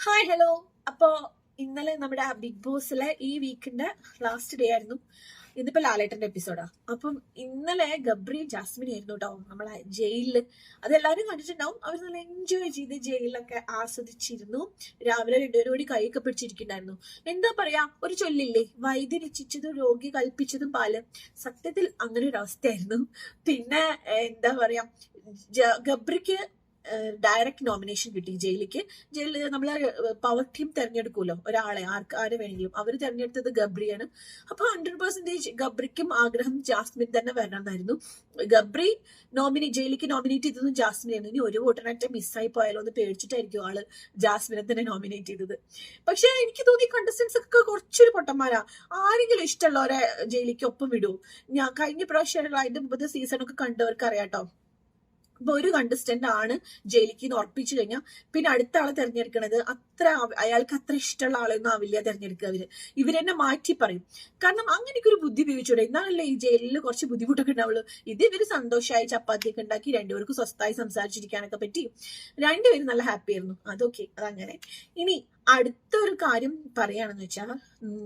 Hi hello അപ്പോ ഇന്നലെ നമ്മുടെ ബിഗ് ബോസിലെ ഈ വീക്കിന്റെ ലാസ്റ്റ് ഡേ ആയിരുന്നു. ഇന്നിപ്പോ ലാലേട്ടന്റെ എപ്പിസോഡാ അപ്പം ഇന്നലെ ഗബ്രി ജാസ്മിൻ ആയിരുന്നു കേട്ടോ നമ്മളെ ജയിലിൽ അതെല്ലാരും കണ്ടിട്ടുണ്ടാവും. അവർ നല്ല എൻജോയ് ചെയ്ത് ജയിലിലൊക്കെ ആസ്വദിച്ചിരുന്നു. രാവിലെ രണ്ടുപേരും കൂടി കൈയൊക്കെ പിടിച്ചിരിക്കുന്നുണ്ടായിരുന്നു. എന്താ പറയാ ഒരു ചൊല്ലില്ലേ? വൈദ്യ രോഗി കൽപ്പിച്ചതും പാൽ. സത്യത്തിൽ അങ്ങനെ ഒരു അവസ്ഥയായിരുന്നു. പിന്നെ എന്താ പറയാ ഗബ്രിക്ക് ഡയറക്റ്റ് നോമിനേഷൻ കിട്ടി ജയിലിക്ക്. ജയിലിൽ നമ്മൾ പവർ ടീം തെരഞ്ഞെടുക്കുമല്ലോ ഒരാളെ ആർക്ക് ആരെ വേണമെങ്കിലും. അവർ തെരഞ്ഞെടുത്തത് ഗബ്രിയാണ്. അപ്പൊ ഹൺഡ്രഡ് പെർസെന്റേജ് ഗബ്രിക്കും ആഗ്രഹം ജാസ്മിൻ തന്നെ വരണമെന്നായിരുന്നു. ഗബ്രി നോമിനി ജയിലിക്ക് നോമിനേറ്റ് ചെയ്തതും ജാസ്മിനായിരുന്നു. ഇനി ഒരു വോട്ടിനായിട്ട് മിസ്സായി പോയാലോ എന്ന് പേടിച്ചിട്ടായിരിക്കും ആൾ ജാസ്മിനെ തന്നെ നോമിനേറ്റ് ചെയ്തത്. പക്ഷെ എനിക്ക് തോന്നി കണ്ടസ്റ്റൻസ് ഒക്കെ കുറച്ചൊരു പൊട്ടന്മാരാ. ആരെങ്കിലും ഇഷ്ടമുള്ളവരെ ജയിലിക്ക് ഒപ്പം വിടൂ. ഞാൻ കഴിഞ്ഞ പ്രാവശ്യം അതിന്റെ മുമ്പത്തെ ഒക്കെ കണ്ടവർക്ക് അറിയാട്ടോ അപ്പൊ ഒരു കണ്ടസ്റ്റന്റ് ആണ് ജയിലിക്ക് എന്ന് ഉറപ്പിച്ചു കഴിഞ്ഞാൽ പിന്നെ അടുത്ത ആളെ തെരഞ്ഞെടുക്കണത് അത്ര അയാൾക്ക് അത്ര ഇഷ്ടമുള്ള ആളൊന്നും ആവില്ല തെരഞ്ഞെടുക്കുക അവർ. ഇവരെന്നെ മാറ്റി പറയും. കാരണം അങ്ങനെയൊക്കെ ഒരു ബുദ്ധി ഉപയോഗിച്ചൂടെ? എന്നാണല്ലേ ഈ ജയിലിൽ കുറച്ച് ബുദ്ധിമുട്ടൊക്കെ ഉണ്ടാവുള്ളൂ. ഇത് ഇവർ സന്തോഷമായി ചപ്പാത്തിയൊക്കെ ഉണ്ടാക്കി രണ്ടുപേർക്ക് സ്വസ്ഥമായി സംസാരിച്ചിരിക്കാനൊക്കെ പറ്റി. രണ്ടുപേരും നല്ല ഹാപ്പി ആയിരുന്നു. അതൊക്കെ അതങ്ങനെ ഇനി അടുത്തൊരു കാര്യം പറയുകയാണെന്ന് വെച്ചാൽ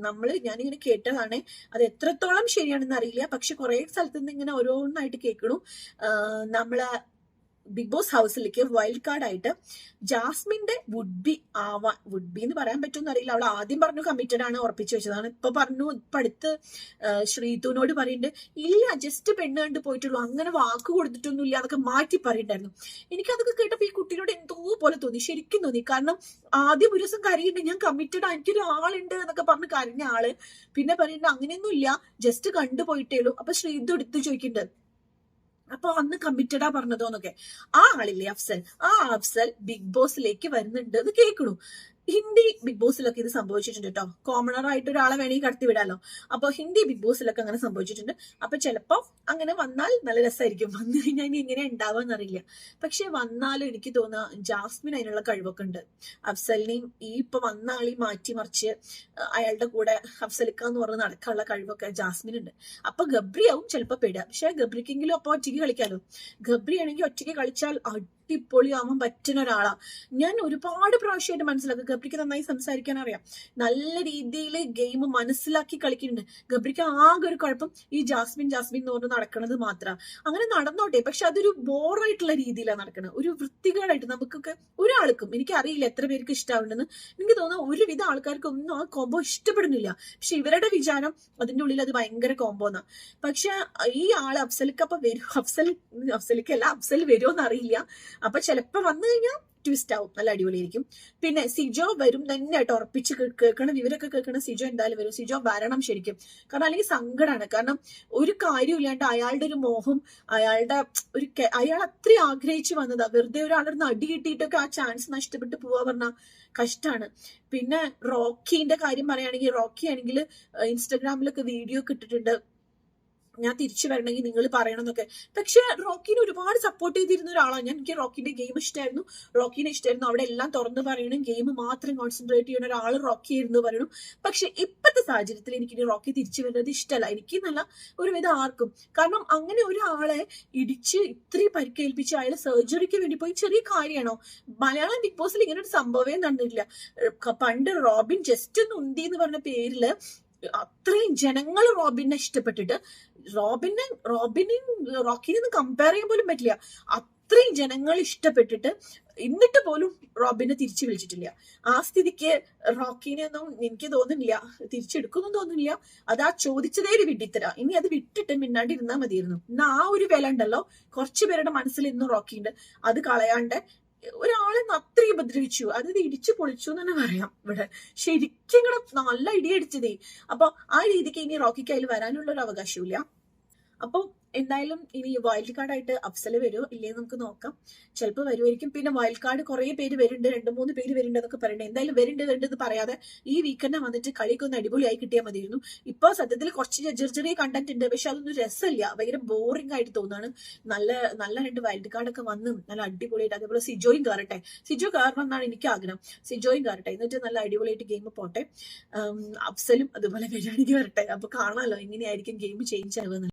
നമ്മൾ ഞാനിങ്ങനെ കേട്ടതാണ് അത് എത്രത്തോളം ശരിയാണെന്ന് അറിയില്ല. പക്ഷെ കുറെ സ്ഥലത്ത് നിന്ന് ഇങ്ങനെ ഓരോന്നായിട്ട് കേൾക്കണു. നമ്മളെ ബിഗ് ബോസ് ഹൗസിലേക്ക് വൈൽഡ് കാർഡ് ആയിട്ട് ജാസ്മിന്റെ വുഡ് ബി ആവാൻ വുഡ് ബി എന്ന് പറയാൻ പറ്റുമെന്ന് അറിയില്ല അവൾ ആദ്യം പറഞ്ഞു കമ്മിറ്റഡ് ആണ് ഉറപ്പിച്ചു വെച്ചതാണ്. ഇപ്പൊ പറഞ്ഞു ഇപ്പൊ അടുത്ത് ശ്രീതുവിനോട് പറയുന്നുണ്ട് ഇല്ല ജസ്റ്റ് പെണ്ണ് കണ്ട് പോയിട്ടുള്ളൂ. അങ്ങനെ വാക്ക് കൊടുത്തിട്ടൊന്നും ഇല്ല അതൊക്കെ മാറ്റി പറയുന്നുണ്ടായിരുന്നു എനിക്ക് അതൊക്കെ കേട്ടപ്പോ ഈ കുട്ടിയോട് എന്തോ പോലെ തോന്നി. ശരിക്കും തോന്നി. കാരണം ആദ്യം ഒരു ദിവസം കരയുണ്ട് ഞാൻ കമ്മിറ്റഡ് എനിക്കൊരു ആളുണ്ട് എന്നൊക്കെ പറഞ്ഞ് കരഞ്ഞ ആൾ. പിന്നെ പറയുന്നുണ്ട് അങ്ങനെയൊന്നും ഇല്ല ജസ്റ്റ് ഉള്ളൂ. അപ്പൊ ശ്രീതു എടുത്ത് ചോദിക്കുന്നുണ്ട് അപ്പൊ അന്ന് കമ്മിറ്റഡാ പറഞ്ഞതോന്നൊക്കെ. ആ ആളില്ലേ അഫ്സൽ? ആ അഫ്സൽ ബിഗ് ബോസിലേക്ക് വരുന്നുണ്ട് എന്ന് കേൾക്കണു. ഹിന്ദി ബിഗ് ബോസിലൊക്കെ ഇത് സംഭവിച്ചിട്ടുണ്ട് കേട്ടോ കോമണർ ആയിട്ട് ഒരാളെ വേണമെങ്കിൽ കടത്തി വിടാലോ അപ്പൊ ഹിന്ദി ബിഗ് ബോസിലൊക്കെ അങ്ങനെ സംഭവിച്ചിട്ടുണ്ട്. അപ്പൊ ചിലപ്പോ അങ്ങനെ വന്നാൽ നല്ല രസമായിരിക്കും വന്നു കഴിഞ്ഞാൽ ഇനി എങ്ങനെ ഉണ്ടാവാന്ന് അറിയില്ല പക്ഷെ വന്നാലും എനിക്ക് തോന്നുക ജാസ്മിൻ അതിനുള്ള കഴിവൊക്കെ ഉണ്ട്. അഫ്സലിനെയും ഈ ഇപ്പൊ വന്ന ആളി മാറ്റിമറിച്ച് അയാളുടെ കൂടെ അഫ്സലിക്ക എന്ന് പറഞ്ഞ് നടക്കാനുള്ള കഴിവൊക്കെ ജാസ്മിൻ ഉണ്ട്. അപ്പൊ ഗബ്രിയാവും ചിലപ്പോ പെടുക. പക്ഷെ ഗബ്രിക്കെങ്കിലും അപ്പൊ ഒറ്റയ്ക്ക് കളിക്കാലോ. ഗബ്രി ആണെങ്കിൽ ഒറ്റയ്ക്ക് കളിച്ചാൽ അടിപൊളിയാവാൻ പറ്റുന്ന ഒരാളാണ് ഞാൻ ഒരുപാട് പ്രാവശ്യമായിട്ട് മനസ്സിലാക്കും. ഗബ്രിക്ക് നന്നായി സംസാരിക്കാൻ അറിയാം. നല്ല രീതിയിൽ ഗെയിം മനസ്സിലാക്കി കളിക്കുന്നുണ്ട്. ഗബ്രിക്ക് ആകെ ഒരു കുഴപ്പം ഈ ജാസ്മിൻ ജാസ്മിൻ എന്ന് പറഞ്ഞ് നടക്കുന്നത് മാത്രം. അങ്ങനെ നടന്നോട്ടെ. പക്ഷെ അതൊരു ബോറായിട്ടുള്ള രീതിയിലാണ് നടക്കുന്നത് ഒരു വൃത്തികേടായിട്ട് നമുക്കൊക്കെ ഒരാൾക്കും എനിക്ക് അറിയില്ല എത്ര പേർക്ക് ഇഷ്ടാവുണ്ടെന്ന് എനിക്ക് തോന്നുന്നു ഒരുവിധ ആൾക്കാർക്കൊന്നും ആ കോംബോ ഇഷ്ടപ്പെടുന്നില്ല. പക്ഷെ ഇവരുടെ വിചാരം അതിന്റെ ഉള്ളിൽ അത് ഭയങ്കര കോംബോ എന്നാ പക്ഷെ ഈ ആൾ അഫ്സലിക്ക് വരും. അഫ്സൽ അഫ്സലിക്കല്ല അഫ്സൽ വരുമോ അറിയില്ല അപ്പൊ ചിലപ്പോ വന്നു കഴിഞ്ഞാൽ ട്വിസ്റ്റ് ആവും. നല്ല അടിപൊളിയായിരിക്കും. പിന്നെ സിജോ വരും തന്നെ ആയിട്ട് ഉറപ്പിച്ച് കേൾക്കണം. വിവരൊക്കെ കേൾക്കണം സിജോ എന്തായാലും വരും. സിജോ വരണം ശരിക്കും. കാരണം അല്ലെങ്കിൽ സങ്കടമാണ് കാരണം ഒരു കാര്യമില്ലാണ്ട് അയാളുടെ ഒരു മോഹം അയാളുടെ ഒരു അയാൾ അത്രയും ആഗ്രഹിച്ചു വന്നതാ. വെറുതെ ഒരാളുടെ അടി കിട്ടിയിട്ടൊക്കെ ആ ചാൻസ് നഷ്ടപ്പെട്ട് പോവാ പറഞ്ഞ കഷ്ടാണ്. പിന്നെ റോക്കിന്റെ കാര്യം പറയുകയാണെങ്കിൽ റോക്കി ആണെങ്കിൽ ഇൻസ്റ്റാഗ്രാമിലൊക്കെ വീഡിയോ ഒക്കെ ഇട്ടിട്ടുണ്ട്. ഞാൻ തിരിച്ചു വരണമെങ്കിൽ നിങ്ങൾ പറയണം എന്നൊക്കെ പക്ഷെ റോക്കിനെ ഒരുപാട് സപ്പോർട്ട് ചെയ്തിരുന്ന ഒരാളാണ് ഞാൻ. എനിക്ക് റോക്കിന്റെ ഗെയിം ഇഷ്ടമായിരുന്നു റോക്കിനെ ഇഷ്ടമായിരുന്നു അവിടെ എല്ലാം തുറന്നു പറയണം. ഗെയിം മാത്രം കോൺസെൻട്രേറ്റ് ചെയ്യുന്ന ഒരാൾ റോക്കി ആയിരുന്നു പറയണം. പക്ഷെ ഇപ്പോഴത്തെ സാഹചര്യത്തിൽ എനിക്ക് റോക്കി തിരിച്ചു വരുന്നത് ഇഷ്ടമല്ല. എനിക്ക് നല്ല ഒരുവിധം ആർക്കും. കാരണം അങ്ങനെ ഒരാളെ ഇടിച്ച് ഇത്രയും പരിക്കേൽപ്പിച്ച് അയാളെ സർജറിക്ക് വേണ്ടി പോയി ചെറിയ കാര്യമാണോ? മലയാളം ബിഗ് ബോസിൽ ഇങ്ങനെ ഒരു സംഭവമേ നടന്നിട്ടില്ല. പണ്ട് റോബിൻ ജസ്റ്റ് ഒന്ന് ഉന്തി എന്ന് പറഞ്ഞ പേരിൽ അത്രയും ജനങ്ങൾ റോബിനെ ഇഷ്ടപ്പെട്ടിട്ട് റോബിനെ റോബിനെയും റോക്കിനെയൊന്നും കമ്പയർ ചെയ്യാൻ പോലും പറ്റില്ല. അത്രയും ജനങ്ങൾ ഇഷ്ടപ്പെട്ടിട്ട് എന്നിട്ട് പോലും റോബിനെ തിരിച്ചു വിളിച്ചിട്ടില്ല. ആ സ്ഥിതിക്ക് റോക്കിനെ ഒന്നും എനിക്ക് തോന്നുന്നില്ല തിരിച്ചെടുക്കുന്നു തോന്നുന്നില്ല. അത് ആ ചോദിച്ചതേ ഒരു വിഡിത്തര ഇനി അത് വിട്ടിട്ട് മിന്നാണ്ട് ഇരുന്നാൽ മതിയായിരുന്നു. എന്നാ ആ ഒരു വില ഉണ്ടല്ലോ. കുറച്ചു പേരുടെ മനസ്സിൽ ഇന്നും റോക്കി ഉണ്ട് അത് കളയാണ്ട് ഒരാളെ അത്രയും ഉപദ്രവിച്ചു. അത് ഇടിച്ചു പൊളിച്ചു എന്ന് തന്നെ പറയാം ഇവിടെ. ശരിക്കും കൂടെ നല്ല ഇടിയടിച്ചതേ അപ്പൊ ആ രീതിക്ക് ഇനി റോക്കിക്ക് അതിൽ വരാനുള്ള ഒരു അവകാശമില്ല അപ്പൊ എന്തായാലും ഇനി വൈൽഡ് കാർഡ് ആയിട്ട് അഫ്സൽ വരുമോ ഇല്ലേ നമുക്ക് നോക്കാം. ചിലപ്പോൾ വരുമായിരിക്കും പിന്നെ വൈൽഡ് കാർഡ് കുറെ പേര് വരുന്നുണ്ട്. രണ്ട് മൂന്ന് പേര് വരുന്നുണ്ട് എന്നൊക്കെ പറയണ്ടേ എന്തായാലും വരുന്നുണ്ട് വരുന്നുണ്ട് പറയാതെ ഈ വീക്കെൻഡ് വന്നിട്ട് കളിയൊക്കെ ഒന്ന് അടിപൊളിയായി കിട്ടിയാൽ മതിയായിരുന്നു. ഇപ്പൊ സത്യത്തിൽ കുറച്ച് ചെറിയ ചെറിയ കണ്ടന്റ് ഉണ്ട്. പക്ഷെ അതൊന്നും രസമില്ല. ഭയങ്കര ബോറിംഗ് ആയിട്ട് തോന്നാണ്. നല്ല നല്ല രണ്ട് വൈൽഡ് കാർഡ് ഒക്കെ വന്ന് നല്ല അടിപൊളിയായിട്ട്. അതേപോലെ സിജോയും കയറട്ടെ സിജോ കയറണം എന്നാണ് എനിക്ക് ആഗ്രഹം. സിജോയും കയറട്ടെ എന്നിട്ട് നല്ല അടിപൊളിയായിട്ട് ഗെയിം പോട്ടെ. അഫ്സലും അതുപോലെ വരികയാണെങ്കിൽ വരട്ടെ. അപ്പൊ കാണാമല്ലോ എങ്ങനെയായിരിക്കും ഗെയിം ചേഞ്ച് ആവുക